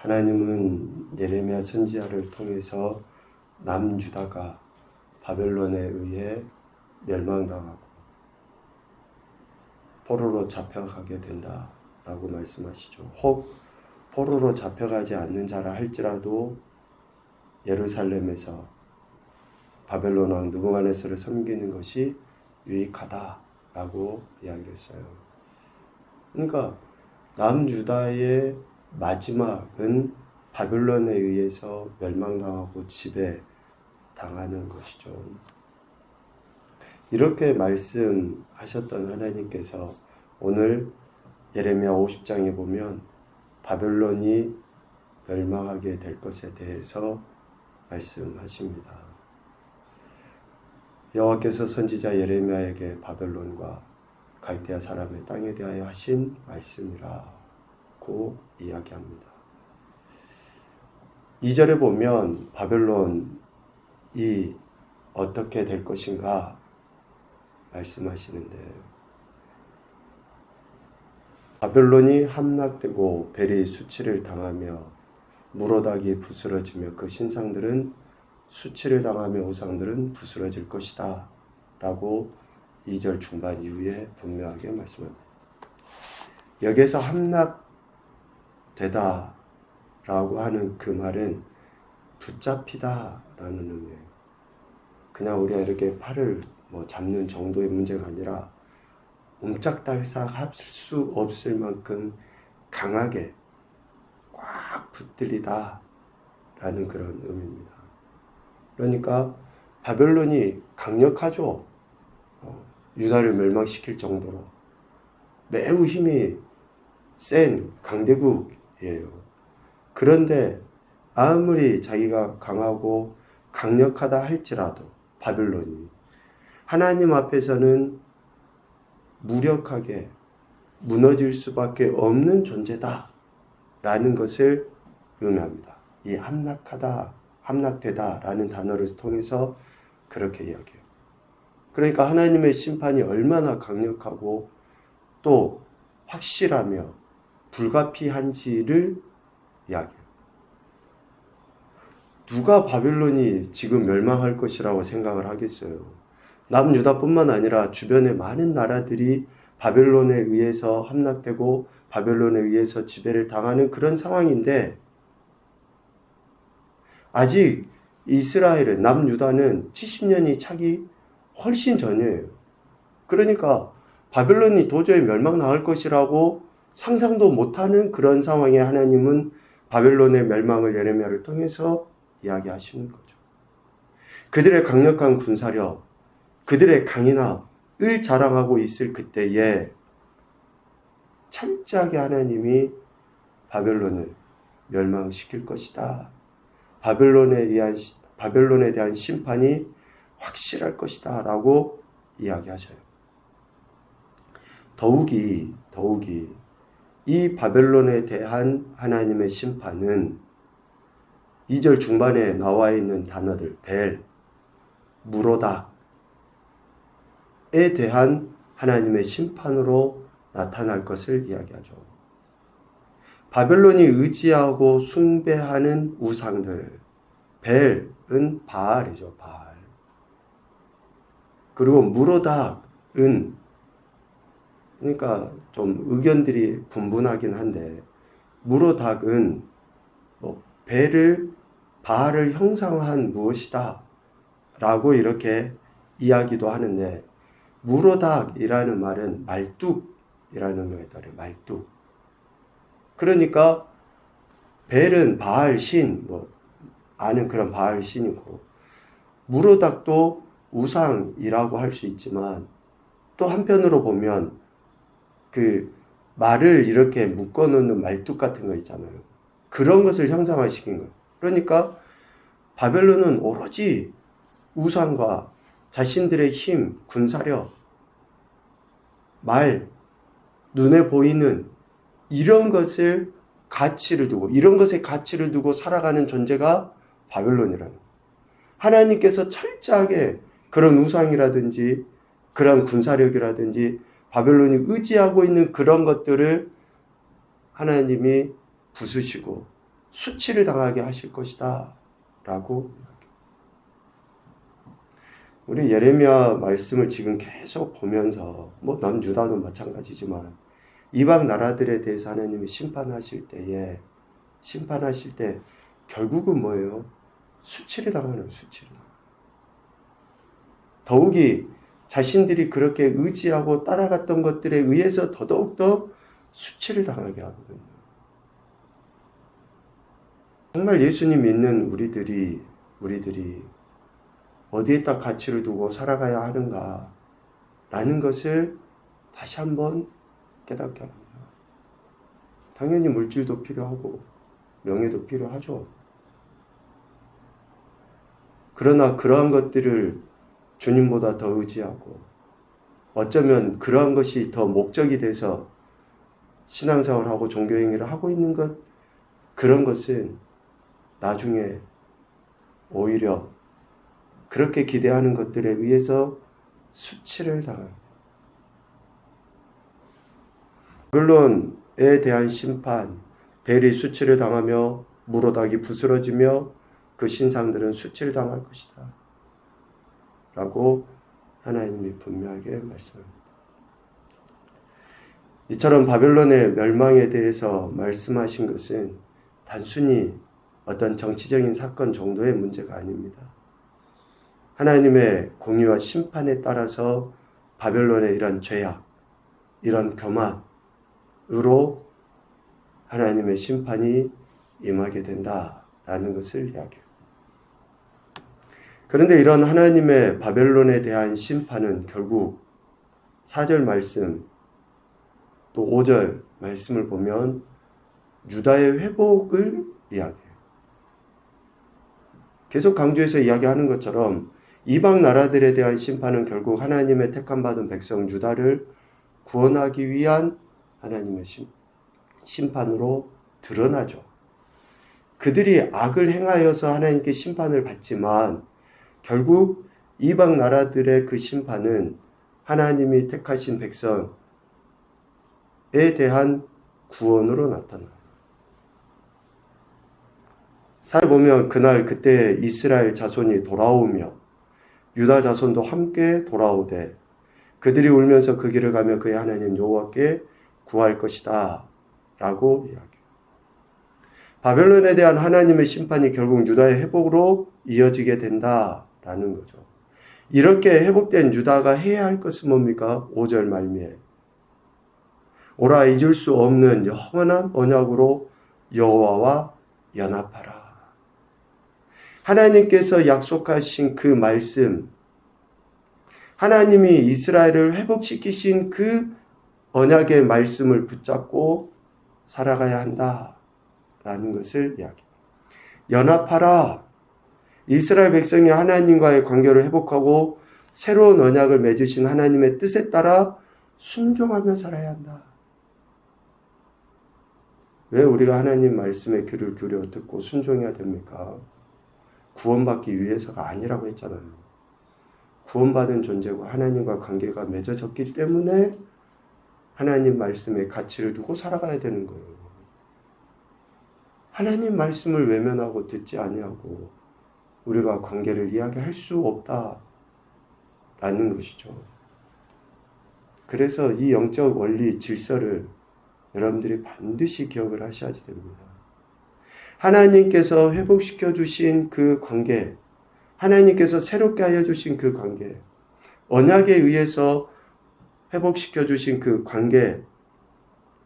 하나님은 예레미야 선지자를 통해서 남유다가 바벨론에 의해 멸망당하고 포로로 잡혀가게 된다라고 말씀하시죠. 혹 포로로 잡혀가지 않는 자라 할지라도 예루살렘에서 바벨론 왕 느부갓네살을 섬기는 것이 유익하다라고 이야기를 했어요. 그러니까 남유다의 마지막은 바벨론에 의해서 멸망당하고 지배 당하는 것이죠. 이렇게 말씀하셨던 하나님께서 오늘 예레미야 50장에 보면 바벨론이 멸망하게 될 것에 대해서 말씀하십니다. 여호와께서 선지자 예레미야에게 바벨론과 갈대아 사람의 땅에 대하여 하신 말씀이라 고 이야기합니다. 2절에 보면 바벨론이 어떻게 될 것인가 말씀하시는데 바벨론이 함락되고 벨이 수치를 당하며 무로닥이 부스러지며 그 신상들은 수치를 당하며 우상들은 부스러질 것이다 라고 2절 중반 이후에 분명하게 말씀합니다. 여기에서 함락 되다 라고 하는 그 말은 붙잡히다 라는 의미예요. 그냥 우리가 이렇게 팔을 뭐 잡는 정도의 문제가 아니라 옴짝달싹 할 수 없을 만큼 강하게 꽉 붙들리다 라는 그런 의미입니다. 그러니까 바벨론이 강력하죠. 어, 유다를 멸망시킬 정도로 매우 힘이 센 강대국 이에요. 그런데 아무리 자기가 강하고 강력하다 할지라도 바벨론이 하나님 앞에서는 무력하게 무너질 수밖에 없는 존재다 라는 것을 의미합니다. 이 함락하다, 함락되다 라는 단어를 통해서 그렇게 이야기해요. 그러니까 하나님의 심판이 얼마나 강력하고 또 확실하며 불가피한지를 이야기해요. 누가 바벨론이 지금 멸망할 것이라고 생각을 하겠어요? 남유다뿐만 아니라 주변의 많은 나라들이 바벨론에 의해서 함락되고 바벨론에 의해서 지배를 당하는 그런 상황인데 아직 이스라엘은 남유다는 70년이 차기 훨씬 전이에요. 그러니까 바벨론이 도저히 멸망 나올 것이라고 상상도 못하는 그런 상황에 하나님은 바벨론의 멸망을 예레미야를 통해서 이야기하시는 거죠. 그들의 강력한 군사력, 그들의 강인함을 자랑하고 있을 그때에 철저하게 하나님이 바벨론을 멸망시킬 것이다. 바벨론에 의한 바벨론에 대한 심판이 확실할 것이다라고 이야기하셔요. 더욱이 더욱이 이 바벨론에 대한 하나님의 심판은 2절 중반에 나와 있는 단어들 벨, 무로다에 대한 하나님의 심판으로 나타날 것을 이야기하죠. 바벨론이 의지하고 숭배하는 우상들, 벨은 바알이죠, 바알. 그리고 무로닥은 그러니까 좀 의견들이 분분하긴 한데 무로닥은 뭐 벨을 바알을 형상한 무엇이다 라고 이렇게 이야기도 하는데 무로닥이라는 말은 말뚝이라는 따른 말뚝. 그러니까 벨은 바알 신, 뭐 아는 그런 바알 신이고 무로닥도 우상이라고 할 수 있지만 또 한편으로 보면 그 말을 이렇게 묶어 놓는 말뚝 같은 거 있잖아요. 그런 것을 형상화시킨 거예요. 그러니까 바벨론은 오로지 우상과 자신들의 힘, 군사력, 말, 눈에 보이는 이런 것을 가치를 두고, 이런 것에 가치를 두고 살아가는 존재가 바벨론이라는. 하나님께서 철저하게 그런 우상이라든지 그런 군사력이라든지 바벨론이 의지하고 있는 그런 것들을 하나님이 부수시고 수치를 당하게 하실 것이다. 라고 우리 예레미야 말씀을 지금 계속 보면서 뭐 남유다도 마찬가지지만 이방 나라들에 대해서 하나님이 심판하실 때에 심판하실 때 결국은 뭐예요? 수치를 당하는 수치를. 더욱이 자신들이 그렇게 의지하고 따라갔던 것들에 의해서 더더욱더 수치를 당하게 하거든요. 정말 예수님 믿는 우리들이 우리들이 어디에다 가치를 두고 살아가야 하는가 라는 것을 다시 한번 깨닫게 합니다. 당연히 물질도 필요하고 명예도 필요하죠. 그러나 그러한 것들을 주님보다 더 의지하고 어쩌면 그러한 것이 더 목적이 돼서 신앙생활을 하고 종교행위를 하고 있는 것 그런 것은 나중에 오히려 그렇게 기대하는 것들에 의해서 수치를 당합니다. 바빌론에 대한 심판, 벨이 수치를 당하며 무로닥이 부스러지며 그 신상들은 수치를 당할 것이다. 라고 하나님이 분명하게 말씀합니다. 이처럼 바벨론의 멸망에 대해서 말씀하신 것은 단순히 어떤 정치적인 사건 정도의 문제가 아닙니다. 하나님의 공의와 심판에 따라서 바벨론의 이런 죄악, 이런 교만으로 하나님의 심판이 임하게 된다라는 것을 이야기합니다. 그런데 이런 하나님의 바벨론에 대한 심판은 결국 4절 말씀 또 5절 말씀을 보면 유다의 회복을 이야기해요. 계속 강조해서 이야기하는 것처럼 이방 나라들에 대한 심판은 결국 하나님의 택함 받은 백성 유다를 구원하기 위한 하나님의 심, 심판으로 드러나죠. 그들이 악을 행하여서 하나님께 심판을 받지만 결국 이방 나라들의 그 심판은 하나님이 택하신 백성에 대한 구원으로 나타나요. 살보면 그날 그때 이스라엘 자손이 돌아오며 유다 자손도 함께 돌아오되 그들이 울면서 그 길을 가며 그의 하나님 여호와께 구할 것이다 라고 이야기해요. 바벨론에 대한 하나님의 심판이 결국 유다의 회복으로 이어지게 된다 라는 거죠. 이렇게 회복된 유다가 해야 할 것은 뭡니까? 5절 말미에 오라 잊을 수 없는 영원한 언약으로 여호와와 연합하라. 하나님께서 약속하신 그 말씀, 하나님이 이스라엘을 회복시키신 그 언약의 말씀을 붙잡고 살아가야 한다 라는 것을 이야기. 연합하라. 이스라엘 백성이 하나님과의 관계를 회복하고 새로운 언약을 맺으신 하나님의 뜻에 따라 순종하며 살아야 한다. 왜 우리가 하나님 말씀에 귀를 기울여 듣고 순종해야 됩니까? 구원받기 위해서가 아니라고 했잖아요. 구원받은 존재고 하나님과 관계가 맺어졌기 때문에 하나님 말씀에 가치를 두고 살아가야 되는 거예요. 하나님 말씀을 외면하고 듣지 아니하고 우리가 관계를 이야기할 수 없다라는 것이죠. 그래서 이 영적 원리 질서를 여러분들이 반드시 기억을 하셔야지 됩니다. 하나님께서 회복시켜 주신 그 관계, 하나님께서 새롭게 하여 주신 그 관계, 언약에 의해서 회복시켜 주신 그 관계,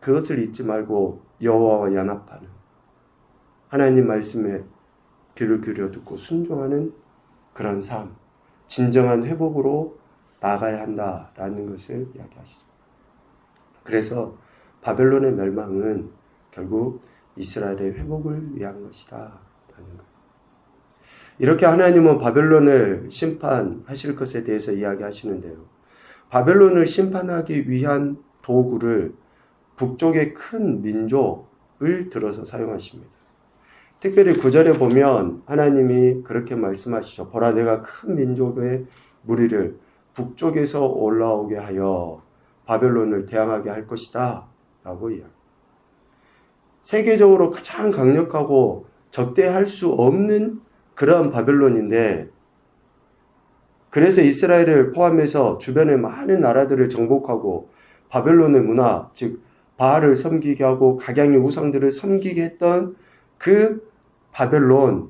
그것을 잊지 말고 여호와와 연합하는 하나님 말씀에 귀를 기울여 듣고 순종하는 그런 삶, 진정한 회복으로 나가야 한다라는 것을 이야기하시죠. 그래서 바벨론의 멸망은 결국 이스라엘의 회복을 위한 것이다. 이렇게 하나님은 바벨론을 심판하실 것에 대해서 이야기하시는데요. 바벨론을 심판하기 위한 도구를 북쪽의 큰 민족을 들어서 사용하십니다. 특별히 구절에 보면 하나님이 그렇게 말씀하시죠. 보라 내가 큰 민족의 무리를 북쪽에서 올라오게 하여 바벨론을 대항하게 할 것이다. 라고 이야기. 세계적으로 가장 강력하고 적대할 수 없는 그러한 바벨론인데 그래서 이스라엘을 포함해서 주변의 많은 나라들을 정복하고 바벨론의 문화, 즉 바알을 섬기게 하고 각양의 우상들을 섬기게 했던 그 바벨론을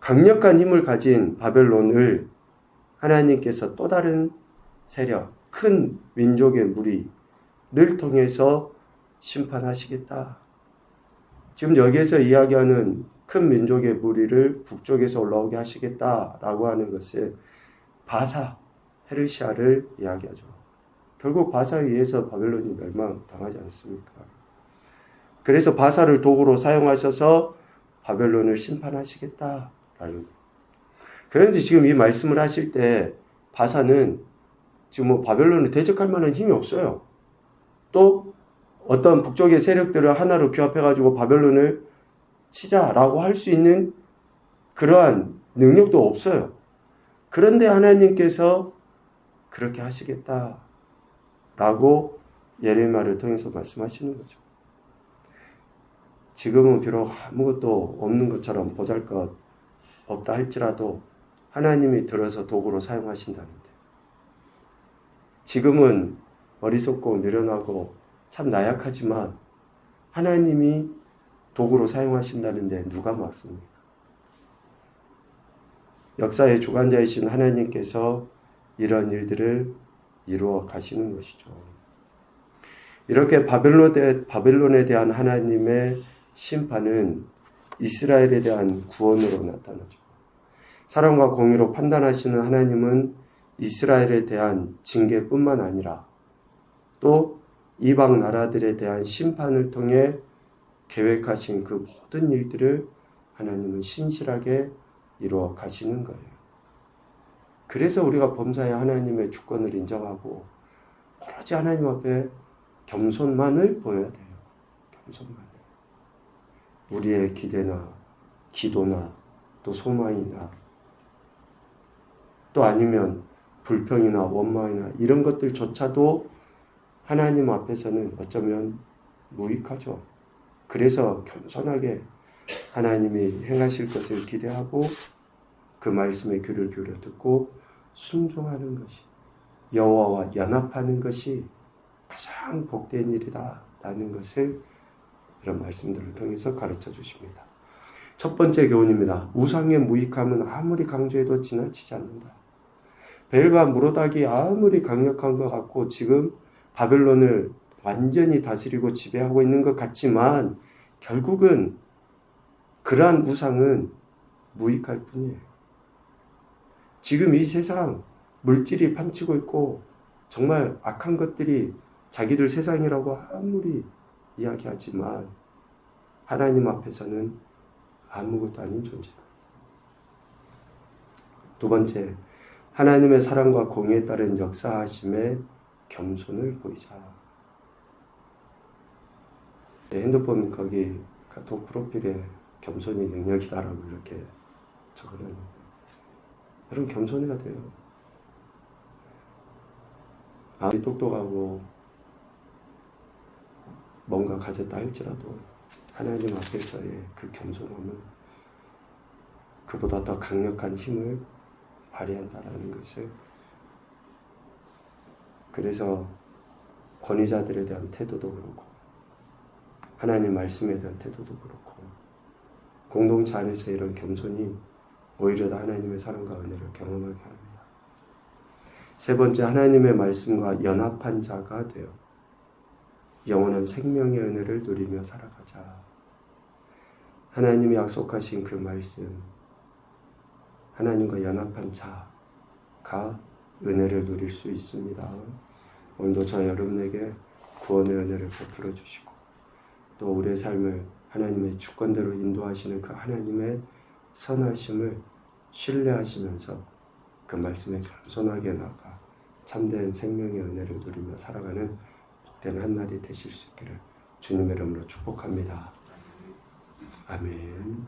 강력한 힘을 가진 바벨론을 하나님께서 또 다른 세력, 큰 민족의 무리를 통해서 심판하시겠다. 지금 여기에서 이야기하는 큰 민족의 무리를 북쪽에서 올라오게 하시겠다라고 하는 것은 바사, 페르시아를 이야기하죠. 결국 바사에 의해서 바벨론이 멸망당하지 않습니까? 그래서 바사를 도구로 사용하셔서 바벨론을 심판하시겠다라는. 그런데 지금 이 말씀을 하실 때 바사는 지금 뭐 바벨론을 대적할 만한 힘이 없어요. 또 어떤 북쪽의 세력들을 하나로 규합해가지고 바벨론을 치자라고 할 수 있는 그러한 능력도 없어요. 그런데 하나님께서 그렇게 하시겠다라고 예레미야를 통해서 말씀하시는 거죠. 지금은 비록 아무것도 없는 것처럼 보잘 것 없다 할지라도 하나님이 들어서 도구로 사용하신다는데 지금은 어리석고 미련하고 참 나약하지만 하나님이 도구로 사용하신다는데 누가 막습니까? 역사의 주관자이신 하나님께서 이런 일들을 이루어 가시는 것이죠. 이렇게 바벨론에 대한 하나님의 심판은 이스라엘에 대한 구원으로 나타나죠. 사랑과 공의로 판단하시는 하나님은 이스라엘에 대한 징계뿐만 아니라 또 이방 나라들에 대한 심판을 통해 계획하신 그 모든 일들을 하나님은 신실하게 이루어 가시는 거예요. 그래서 우리가 범사에 하나님의 주권을 인정하고 오로지 하나님 앞에 겸손만을 보여야 돼요. 겸손만. 우리의 기대나 기도나 또 소망이나 또 아니면 불평이나 원망이나 이런 것들조차도 하나님 앞에서는 어쩌면 무익하죠. 그래서 겸손하게 하나님이 행하실 것을 기대하고 그 말씀에 귀를 기울여 듣고 순종하는 것이 여호와와 연합하는 것이 가장 복된 일이다라는 것을 이런 말씀들을 통해서 가르쳐 주십니다. 첫 번째 교훈입니다. 우상의 무익함은 아무리 강조해도 지나치지 않는다. 벨과 무로닥이 아무리 강력한 것 같고 지금 바벨론을 완전히 다스리고 지배하고 있는 것 같지만 결국은 그러한 우상은 무익할 뿐이에요. 지금 이 세상 물질이 판치고 있고 정말 악한 것들이 자기들 세상이라고 아무리 이야기하지만 하나님 앞에서는 아무것도 아닌 존재. 두 번째, 하나님의 사랑과 공의에 따른 역사하심의 겸손을 보이자. 네, 핸드폰 거기 카톡 프로필에 겸손이 능력이다라고 이렇게 적어놨는데 여러분 겸손해야 돼요. 아무리 똑똑하고 뭔가 가졌다 할지라도 하나님 앞에서의 그 겸손함은 그보다 더 강력한 힘을 발휘한다라는 것을 그래서 권위자들에 대한 태도도 그렇고 하나님 말씀에 대한 태도도 그렇고 공동체 안에서 이런 겸손이 오히려 더 하나님의 사랑과 은혜를 경험하게 합니다. 세 번째 하나님의 말씀과 연합한 자가 되어 영원한 생명의 은혜를 누리며 살아가자. 하나님이 약속하신 그 말씀, 하나님과 연합한 자가 은혜를 누릴 수 있습니다. 오늘도 저 여러분에게 구원의 은혜를 베풀어 주시고 또 우리의 삶을 하나님의 주권대로 인도하시는 그 하나님의 선하심을 신뢰하시면서 그 말씀에 겸손하게 나가 참된 생명의 은혜를 누리며 살아가는 복된 한 날이 되실 수 있기를 주님의 이름으로 축복합니다. 아멘.